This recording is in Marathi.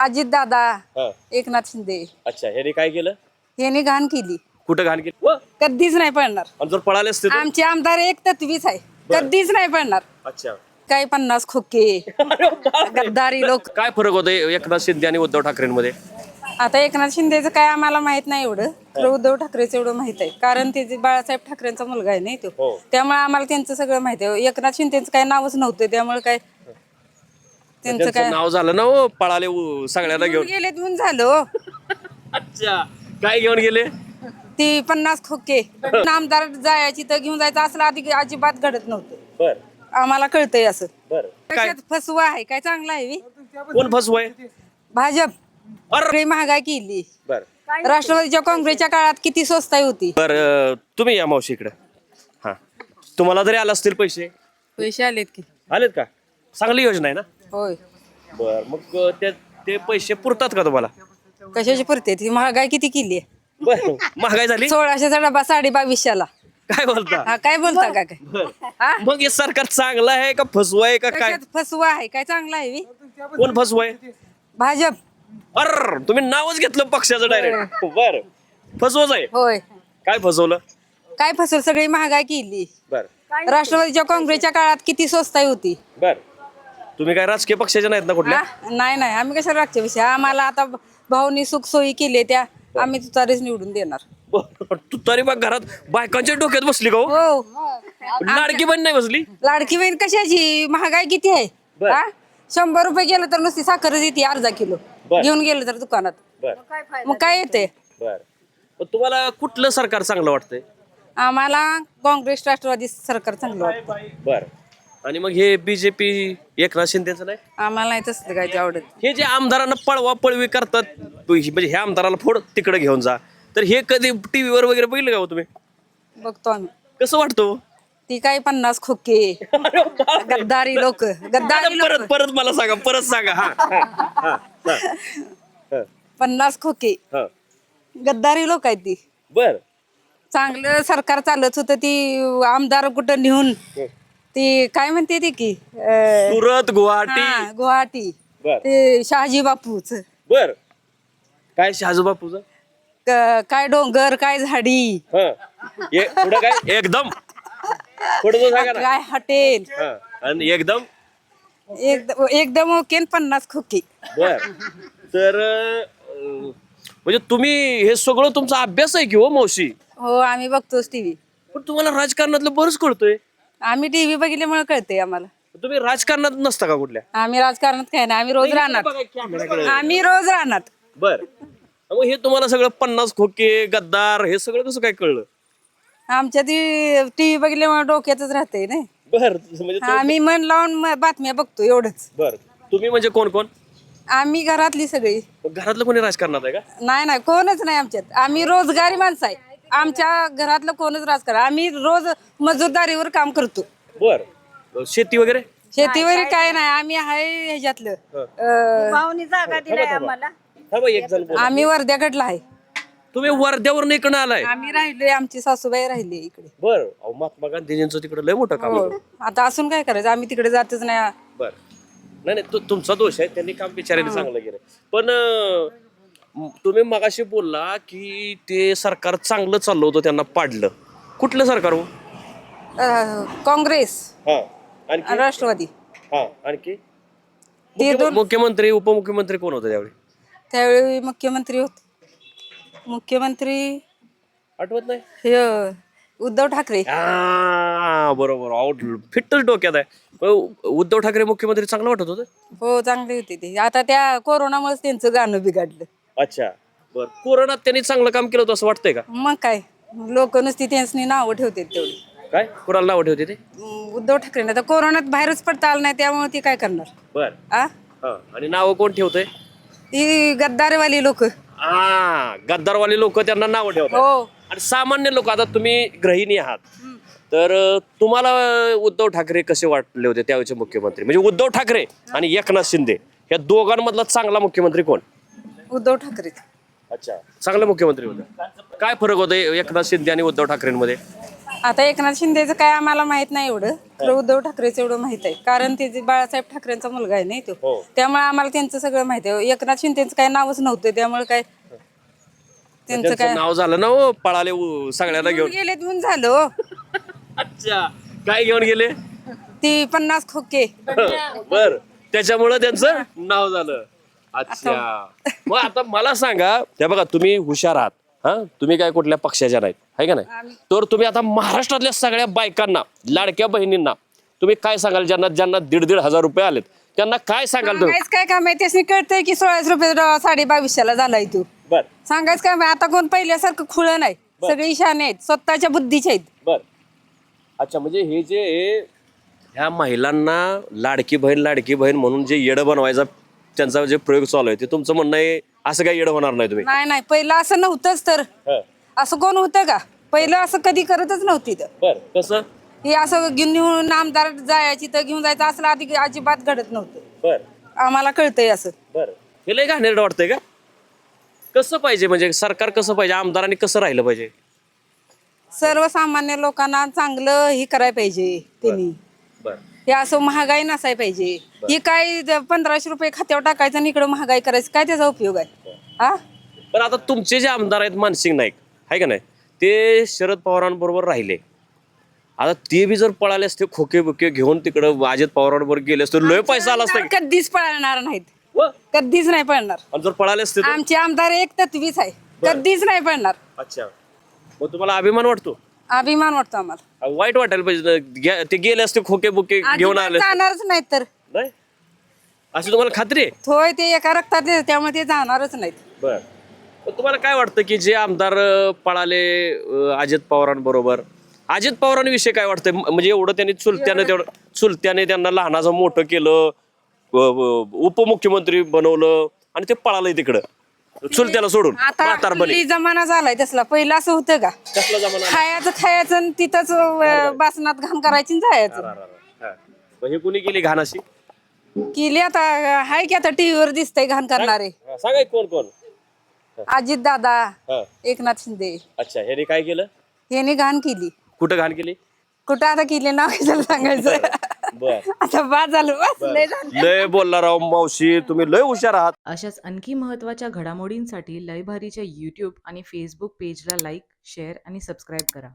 अजित दादा हा. एकनाथ शिंदे. अच्छा ह्याने काय केलं? यांनी घाण केली. कुठं घाण केली? व, कधीच नाही पडणार. आणि जर पळाले असते तर? आमचे आमदार एक तत्वीच आहे. कधीच नाही पडणार. अच्छा. काय पन्नास खोके. गद्दारी लोक. काय फरक होते एकनाथ शिंदे आणि उद्धव ठाकरेंमध्ये? आता एकनाथ शिंदेचं काय आम्हाला माहीत नाही एवढं तर उद्धव ठाकरेचं एवढं माहीत आहे. कारण ते जे बाळासाहेब ठाकरेंचा मुलगा आहे नाही हो. तो त्यामुळे आम्हाला त्यांचं सगळं माहीत आहे. एकनाथ शिंदेचं काय नावच नव्हतं. त्यामुळे काय त्यांचं काय? नाव झालं ना हो पळाले उ- सगळ्यांना घेऊन गेलेत म्हणून झालं हो. अच्छा. काय घेऊन गेले? ती पन्नास खोके. आमदार जायची तर घेऊन जायचं असलं आधी अजिबात घडत नव्हतं. बर. आम्हाला कळतंय असं. बर. काय? कशात फसवा आहे? काय चांगलं आहे बी? कोण फसवाय भाजप. अरे. महागाई केली. बर. राष्ट्रवादीच्या काँग्रेसच्या काळात किती स्वस्ताई होती. बर अं, तुम्ही या मावशी इकडे. हा. तुम्हाला जरी आला असतील पैसे. पैसे आलेत की. आलेत का? चांगली योजना आहे ना? होय. बर मग ते ते पैसे पुरतात का तुम्हाला? कशाची पुरते? ती महागाई किती केली आहे? बर महागाई झाली? सोळाशेचा डबा साडे बावीसशेला काय बोलता? हा काय बोलता का काय? बर. हा? मग हे सरकार चांगलं आहे का फसवाय का काय? कशात फसवा आहे? काय चांगलं आहे बी? कोण फसवाय भाजप. अर तुम्ही नावच घेतलं पक्षाचं डायरेक्ट बर. फसवच आहे? होय. काय फसवलं? काय फसवलं? सगळी महागाई केली. बर. राष्ट्रवादीच्या काँग्रेसच्या काळात किती स्वस्ताई होती? बर. तुम्ही काय राजकीय पक्षाचे नाहीत ना कुठल्या? हा? नाही नाही. आम्ही कशाला रागच्या विषय आम्हाला आता भाऊनी सुख सोयी केली त्या आम्ही तुतारीच निवडून देणार. बर, तू तरी बघ घरात बायकांच्या डोक्यात बसली का हो? हो. लाडकी पण नाही बसली? लाडकी बहीण कशाची? महागाई किती आहे? बर. हा? शंभर रुपये गेलं तर नुसती साखर येते अर्धा किलो. बर. घेऊन गेलं तर दुकानात. बर. मग काय येते बर. पण तुम्हाला कुठलं सरकार चांगलं वाटतंय? आम्हाला काँग्रेस राष्ट्रवादी सरकार चांगलं वाटतं बर. आणि मग हे बीजेपी एकनाथ शिंदेचं नाही? आम्हाला नाही तसलं काय ते आवडत हे जे आमदारांना पळवा पळवी करतात म्हणजे ह्या आमदाराला फोड तिकडे घेऊन जा. तर हे कधी टीव्हीवर वगैरे बघितलं का हो तुम्ही? बघतो आम्ही. कसं वाटतं? ती काय पन्नास खोके. गद्दारी लोक. गद्दारी लोक परत परत मला सांगा परत सांगा. हा हा, हा, हा, हा, पन्नास खोके. हा. गद्दारी लोक आहेत ती. बर. चांगलं सरकार चालत होतं ती आमदार कुठं नेऊन ती काय म्हणते ती की अं, सुरत गुवाहाटी. हा, गुवाहाटी. बर. ते शहाजी बापूच. बर. काय शहाजू बापूचं? काय डोंगर काय झाडी. हा. ए- पुढं काय? एकदम. पुढं तो सांगा ना. काय हॉटेल. हा. आणि एकदम? एकदम एकदम ओके न पन्नास खोके. बर. तर अं, म्हणजे तुम्ही हे सगळं तुमचा अभ्यास आहे की हो मावशी? हो आम्ही बघतोच टीव्ही. पण तुम्हाला राजकारणातलं बरंच कळतोय. आम्ही टीव्ही बघितल्यामुळे कळते आम्हाला. तुम्ही राजकारणात नसता का कुठल्या? आम्ही राजकारणात काय नाही आम्ही रोज राहणार. आम्ही रोज राहणार. बर. मग हे तुम्हाला सगळं पन्नास खोके गद्दार हे सगळं कसं काय कळलं? आमच्या ती टीव्ही बघितल्यामुळे डोक्यातच राहते नाही बर म्हणजे आम्ही मन लावून बातम्या बघतो एवढंच. बर. तुम्ही म्हणजे कोण कोण? आम्ही घरातली सगळी. घरातलं कोणी राजकारणात आहे का? नाही नाही कोणच नाही आमच्यात. आम्ही रोजगारी माणसं आहे. आमच्या घरातलं कोणच राजकारण आम्ही रोज मजूरदारीवर काम करतो. बर. शेती वगैरे? शेतीवर काय नाही. आम्ही आहे ह्याच्यातलं. अं, हा बाई, एक जण बोल. आम्ही वर्ध्याकडला आहे. तुम्ही वर्ध्यावरून इकडं आलाय. आम्ही राहिलोय आमची सासूबाई राहिली इकडे. बर. अहो, महात्मा गांधीजींचं तिकडे लय मोठं काम हो. आता असून काय करायचं? आम्ही तिकडे जातच नाही. बर. नाही नाही तु- तुमचा दोष आहे. त्यांनी काम बिचाऱ्याने चांगलं केलं पण अं, तुम्ही मगाशी बोलला की ते सरकार चांगलं चाललं होतं त्यांना पाडलं. कुठलं सरकार हो? अं, काँग्रेस. हा आणखी? राष्ट्रवादी. हा आणखी? ते मुख्य- दोन मुख्यमंत्री उपमुख्यमंत्री कोण होतं त्यावेळी? त्यावेळी मुख्यमंत्री होते मुख्यमंत्री आठवत नाही? हे उद्धव ठाकरे. हा बरोबर. आउट फिट्टच डोक्यात आहे. उद्धव ठाकरे मुख्यमंत्री चांगलं वाटत होतं? हो चांगले होते ते. आता त्या कोरोनामुळेच त्यांचं गाणं बिघडलं. अच्छा. बर. कोरोनात त्यांनी चांगलं काम केलं होतं असं वाटतंय का? मग काय? लोक नुसती त्यांनी नावं ठेवते तेवढी. काय? कोणाला नाव ठेवते ते? अं, उद्धव ठाकरे. आता कोरोनात बाहेरच पडता आलं नाही त्यामुळे ती काय करणार? बर. आ? हा. आणि नाव कोण ठेवतंय? ती गद्दारवाली लोक. हा गद्दारवाले लोक त्यांना नाव ठेवतात. हो. आणि सामान्य लोक आता तुम्ही गृहिणी आहात. तर अं, तुम्हाला उद्धव ठाकरे कसे वाटले होते त्यावेळेचे मुख्यमंत्री? म्हणजे उद्धव ठाकरे आणि एकनाथ शिंदे या दोघांमधला चांगला मुख्यमंत्री कोण? उद्धव ठाकरे. अच्छा. चांगले मुख्यमंत्री होते. काय फरक होता एकनाथ शिंदे आणि उद्धव ठाकरेंमध्ये? आता एकनाथ शिंदेचं काय आम्हाला माहीत नाही एवढं तर उद्धव ठाकरेचं एवढं माहीत आहे. कारण ते जे बाळासाहेब ठाकरेंचा मुलगा आहे नाही हो. तो त्यामुळे आम्हाला त्यांचं सगळं माहीत आहे. एकनाथ शिंदेचं काय नावच नव्हतं त्यामुळे काय त्यांचं काय नाव झालं ना हो पळाले उ- सगळ्यांना घेऊन गेले म्हणून झालं हो. अच्छा. काय घेऊन गेले? ती पन्नास खोके. बर. त्याच्यामुळं त्यांचं नाव झालं. अच्छा. मग आता मला सांगा त्या बघा तुम्ही हुशार आहात हा? तुम्ही काय कुठल्या पक्षाच्या नाहीत आहे का नाही? तर तुम्ही आता महाराष्ट्रातल्या सगळ्या बायकांना लाडक्या बहिणींना तुम्ही काय सांगाल ज्यांना ज्यांना दीड दीड हजार रुपये आलेत त्यांना काय सांगाल तुम्ही? काय काम आहे? त्याने कळतंय की सोळाशे रुपये ड- साडे बावीसशेला झालाय तू. बर. सांगायचं काय आता कोण पहिल्यासारखं खुळं नाही. सगळी शाने आहेत स्वतःच्या बुद्धीचे आहेत. बर. अच्छा म्हणजे हे जे ह्या महिलांना लाडकी बहीण लाडकी बहीण म्हणून जे येडं बनवायचा त्यांचा जे प्रयोग चालू आहे ते तुमचं म्हणणं आहे असं काही येडं होणार नाही तुम्ही? नाही नाही पहिलं असं नव्हतंच तर. हं. असं कोण होतं का? पहिलं असं कधी करतच नव्हती तर. बर कसं? हे असं घेऊन घेऊन आमदार जायची तर घेऊन जायचं असलं आधी अजिबात घडत नव्हतं. बर. आम्हाला कळतंय असं. बर. हे लय घाणेरडं वाटतंय का? कसं पाहिजे म्हणजे सरकार कसं पाहिजे? आमदारांनी कसं राहिलं पाहिजे? सर्वसामान्य लोकांना चांगलं हे करायला पाहिजे त्यांनी. बर. हे असं महागाई नसाय पाहिजे. हे काय ज- पंधराशे रुपये खात्यावर टाकायचं आणि इकडं महागाई करायचं काय त्याचा उपयोग आहे? हा पण आता तुमचे जे आमदार आहेत मानसिंग नाईक आहे का नाही? ते शरद पवारांबरोबर राहिले. आता ते बी जर पळाले असते खोके बुके घेऊन तिकडं अजित पवारांबरोबर गेले असते लय पैसा आला असता. की. कधीच पळणार नाहीत. व? कधीच नाही पळणार. आणि जर पळाले असते तर? आमचे आमदार एक तत्वीच आहे कधीच नाही पळणार. अच्छा. मग तुम्हाला अभिमान वाटतो? अभिमान वाटतो आम्हाला. वाईट वाटायला पाहिजे. ना. गे- ते गेले असते खोके बुके घेऊन अजिबात आले असते. जाणारच नाही तर. नाही? अशी तुम्हाला खात्री आहे? थोय ते एका रक्तात त्यामुळे ते जाणारच नाहीत. बर. पण तुम्हाला काय वाटतं की जे आमदार अं, पळाले अं, अजित पवारांबरोबर अजित पवारांविषयी काय वाटतं म- म्हणजे एवढं त्यांनी चुलत्याने तेवढं चुलत्याने त्यांना लहानाचं मोठं केलं उपमुख्यमंत्री बनवलं आणि ते पळालंय तिकडं. चुलत्याला सोडून. आता म्हातारपणी जमाना झालाय तसला. पहिलं असं होतं का? कसला जमाना? खायचं खायचं आणि तिथंच अं, बासनात घाण करायची आणि जायचं. हा. मग हे कुणी केली घाण अशी केली आता हाय की आता टीव्हीवर दिसतंय घाण करणारे. हा, सांगा एक कोण? कोण अजित दादा हा. एकनाथ शिंदे. अच्छा ह्याने काय केलं? यांनी घाण केली. कुठं घाण केली? कुठं आता केली नाव कशाला सांगायचं. बर. आता बाद झालं बस लय झालं. लय बोलला राव मावशी तुम्ही लय हुशार आहात. अशाच आणखी महत्त्वाच्या घडामोडींसाठी लयभारीच्या यूट्यूब आणि फेसबुक पेजला लाईक शेअर आणि सबस्क्राईब करा.